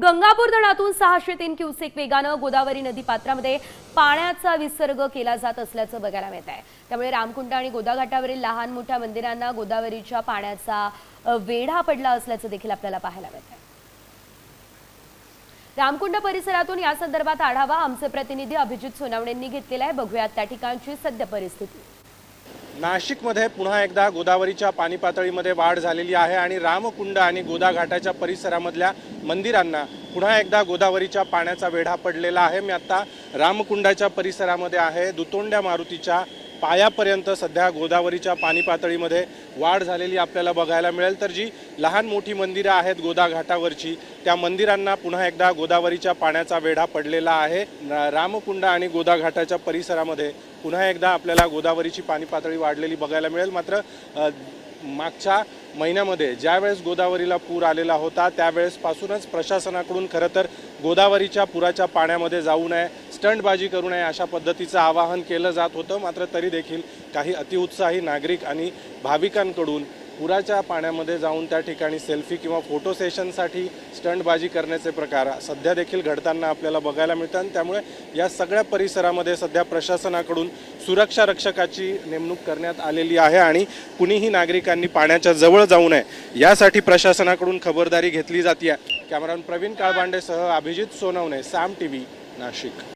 गंगापूर धरणातून सहाशे तीन क्युसेक वेगानं गोदावरी नदी पात्रामध्ये पाण्याचा विसर्ग केला जात असल्याचं बघायला मिळत आहे. त्यामुळे रामकुंड आणि गोदाघाटावरील लहान मोठ्या मंदिरांना गोदावरीच्या पाण्याचा वेढा पडला असल्याचं देखील आपल्याला पाहायला मिळत आहे. रामकुंड परिसरातून या संदर्भात आढावा आमचे प्रतिनिधी अभिजित सोनावणेंनी घेतलेला आहे. बघूयात त्या ठिकाणची सद्य परिस्थिती. नाशिकमध्ये पुन्हा एकदा गोदावरीच्या पाणी पातळीमध्ये वाढ झालेली आहे आणि रामकुंड आणि गोदा घाटाच्या परिसरामधल्या मंदिरांना पुन्हा एकदा गोदावरीच्या पाण्याचा वेढा पडलेला आहे. मी आत्ता रामकुंडाच्या परिसरामध्ये आहे. दुतोंड्या मारुतीच्या पायापर्यंत सध्या गोदावरीच्या पाणी पातळीमध्ये वाढ झालेली आपल्याला बघायला मिळेल. तर जी लहान मोठी मंदिरं आहेत गोदा घाटावरची त्या मंदिरांना पुन्हा एकदा गोदावरीच्या पाण्याचा वेढा पडलेला आहे. रामकुंड आणि गोदा घाटाच्या परिसरामध्ये पुन्हा एकदा आपल्याला गोदावरीची पाणी पातळी वाढलेली बघायला मिळेल. मात्र मागच्या महिन्यामध्ये ज्यावेळेस गोदावरीला पूर आलेला होता त्यावेळेसपासूनच प्रशासनाकडून खरं तर गोदावरीच्या पुराच्या पाण्यामध्ये जाऊ नये स्टंटबाजी करू नये अशा पद्धतीचं आवाहन केलं जात होतं. मात्र तरी देखील काही अतिउत्साही नागरिक आणि भाविकांकडून पुराच्या पाण्यामध्ये जाऊन त्या ठिकाणी सेल्फी किंवा फोटो सेशनसाठी स्टंटबाजी करण्याचे प्रकार सध्या देखील घडताना आपल्याला बघायला मिळतात आणि त्यामुळे या सगळ्या परिसरामध्ये सध्या प्रशासनाकडून सुरक्षा रक्षकाची नेमणूक करण्यात आलेली आहे आणि कुणीही नागरिकांनी पाण्याच्या जवळ जाऊ नये यासाठी प्रशासनाकडून खबरदारी घेतली जाते कॅमेरामन प्रवीण काळबांडेसह अभिजित सोनवणे साम टी व्ही नाशिक.